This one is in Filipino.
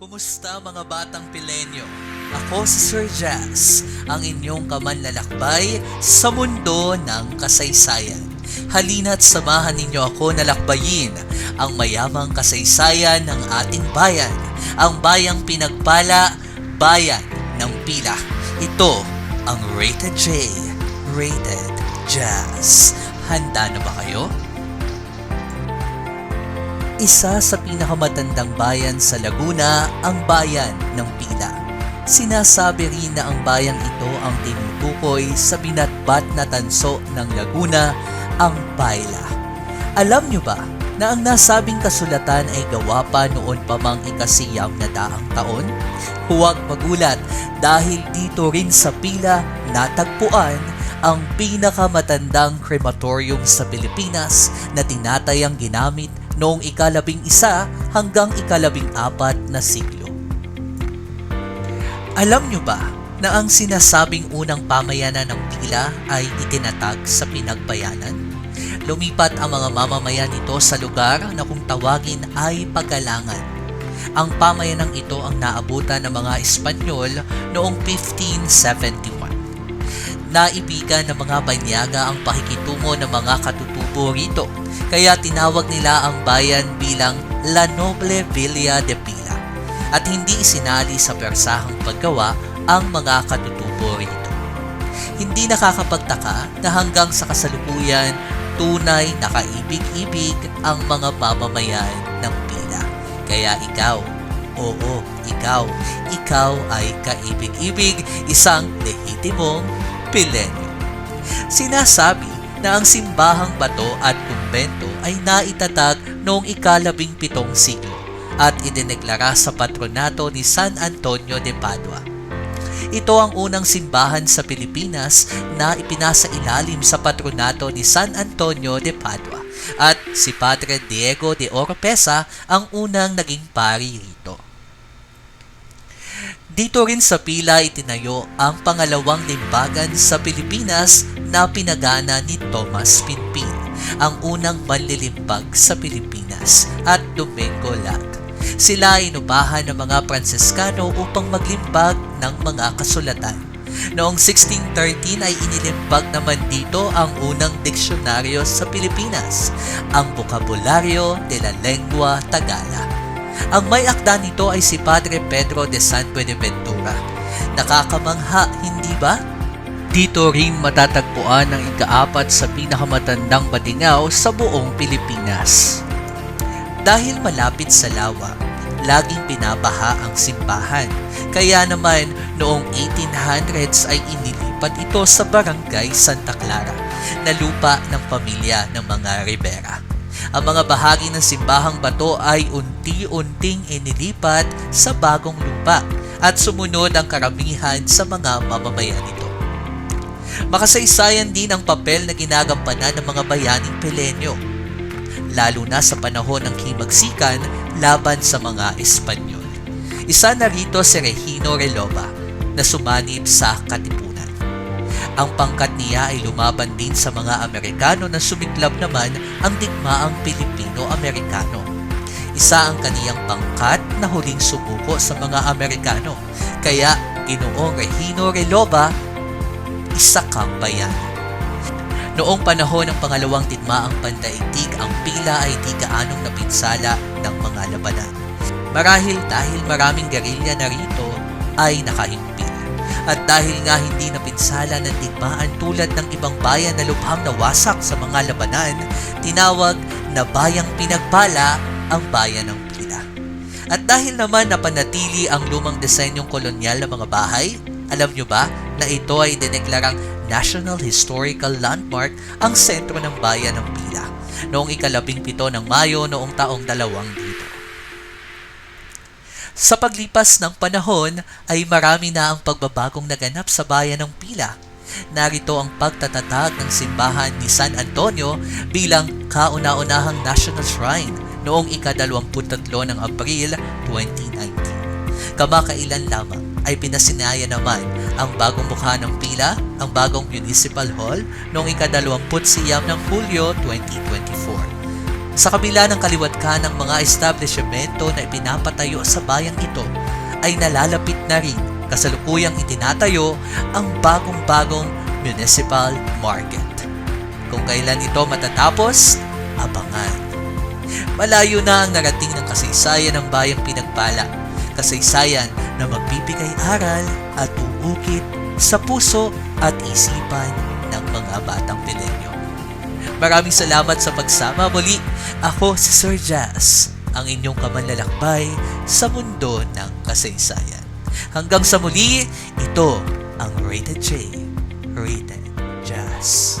Kumusta mga batang pilenyo? Ako si Sir Jazz, ang inyong kamanlalakbay sa mundo ng kasaysayan. Halina't samahan ninyo ako na lakbayin ang mayamang kasaysayan ng ating bayan, ang bayang pinagpala, bayan ng pila. Ito ang Rated J, Rated Jazz. Handa na ba kayo? Isa sa pinakamatandang bayan sa Laguna ang bayan ng Pila. Sinasabi rin na ang bayang ito ang tinutukoy sa binatbat na tanso ng Laguna, ang Paila. Alam nyo ba na ang nasabing kasulatan ay gawa pa noon pa mang ikasiyam na daang taon? Huwag magulat dahil dito rin sa Pila natagpuan ang pinakamatandang crematorium sa Pilipinas na tinatayang ginamit noong ikalabing isa hanggang ikalabing apat na siglo. Alam nyo ba na ang sinasabing unang pamayanan ng Pila ay itinatag sa pinagbayanan? Lumipat ang mga mamamayan nito sa lugar na kung tawagin ay Pagalangan. Ang pamayanang ito ang naabutan ng mga Espanyol noong 1571 naibigan ng mga banyaga ang pakikitungo ng mga katutubo rito. Kaya tinawag nila ang bayan bilang La Noble Villa de Pila at hindi isinali sa persahang paggawa ang mga katutubo rito. Hindi nakakapagtaka na hanggang sa kasalukuyan tunay na kaibig-ibig ang mga mamamayan ng Pila. Kaya ikaw, oo, ikaw, ikaw ay kaibig-ibig, isang lehitimong Pilenyo. Sinasabi na ang simbahang bato at kumbento ay naitatag noong ikalabing pitong siglo at idineklara sa patronato ni San Antonio de Padua. Ito ang unang simbahan sa Pilipinas na ipinasa ilalim sa patronato ni San Antonio de Padua at si Padre Diego de Oropesa ang unang naging pari rito. Dito rin sa pila itinayo ang pangalawang limbagan sa Pilipinas na pinagana ni Thomas Pinpin, ang unang manlilimbag sa Pilipinas at Domingo Lac. Sila inubahan ng mga Pransiskano upang maglimbag ng mga kasulatan. Noong 1613 ay inilimbag naman dito ang unang diksyonaryo sa Pilipinas, ang Vocabulario de la Lengua Tagala. Ang may akda nito ay si Padre Pedro de San Buenaventura. Nakakamangha, hindi ba? Dito rin matatagpuan ang ikaapat sa pinakamatandang badingaw sa buong Pilipinas. Dahil malapit sa lawa, laging binabaha ang simbahan. Kaya naman noong 1800s ay inilipat ito sa barangay Santa Clara na lupa ng pamilya ng mga Rivera. Ang mga bahagi ng simbahang bato ay unti-unting inilipat sa bagong lupa at sumunod ang karamihan sa mga mamamayan nito. Makasaysayan din ang papel na ginagampanan ng mga bayaning Pelenyo, lalo na sa panahon ng himagsikan laban sa mga Espanyol. Isa na rito si Regino Relova na sumanib sa Katipunan. Ang pangkat niya ay lumaban din sa mga Amerikano na sumiklab naman ang digmaang Pilipino-Amerikano. Isa ang kaniyang pangkat na huling sumuko sa mga Amerikano. Kaya ginoong Regino Relova, isa kang bayan. Noong panahon ng pangalawang digmaang pandaigdig, ang pila ay di gaanong napinsala ng mga labanan. Marahil dahil maraming gerilya na rito ay nakahimpil. At dahil nga hindi napinsala ng digmaan tulad ng ibang bayan na lubhang nawasak sa mga labanan, tinawag na bayang pinagpala ang bayan ng Pila. At dahil naman napanatili ang lumang disenyong kolonyal ng mga bahay, alam nyo ba na ito ay dineklarang National Historical Landmark ang sentro ng bayan ng Pila noong ikalabing pito ng Mayo noong taong dalawang. Sa paglipas ng panahon ay marami na ang pagbabagong naganap sa bayan ng Pila. Narito ang pagtatatag ng simbahan ni San Antonio bilang kauna-unahang national shrine noong ikadalawamputtatlo ng Abril 2019. Kamakailan lamang ay pinasinaya naman ang bagong mukha ng Pila, ang bagong Municipal Hall noong ikadalawamput siyam ng Hulyo 2024. Sa kabila ng kaliwat ng mga establishmento na ipinapatayo sa bayang ito, ay nalalapit na rin kasalukuyang itinatayo ang bagong-bagong municipal market. Kung kailan ito matatapos, abangan. Malayo na ang narating ng kasaysayan ng bayang pinagpala. Kasaysayan na magbibigay aral at uukit sa puso at isipan ng mga batang Pilenyo. Maraming salamat sa pagsama muli. Ako si Sir Jazz, ang inyong kamanlalakbay sa mundo ng kasaysayan. Hanggang sa muli, ito ang Rated J, Rated Jazz.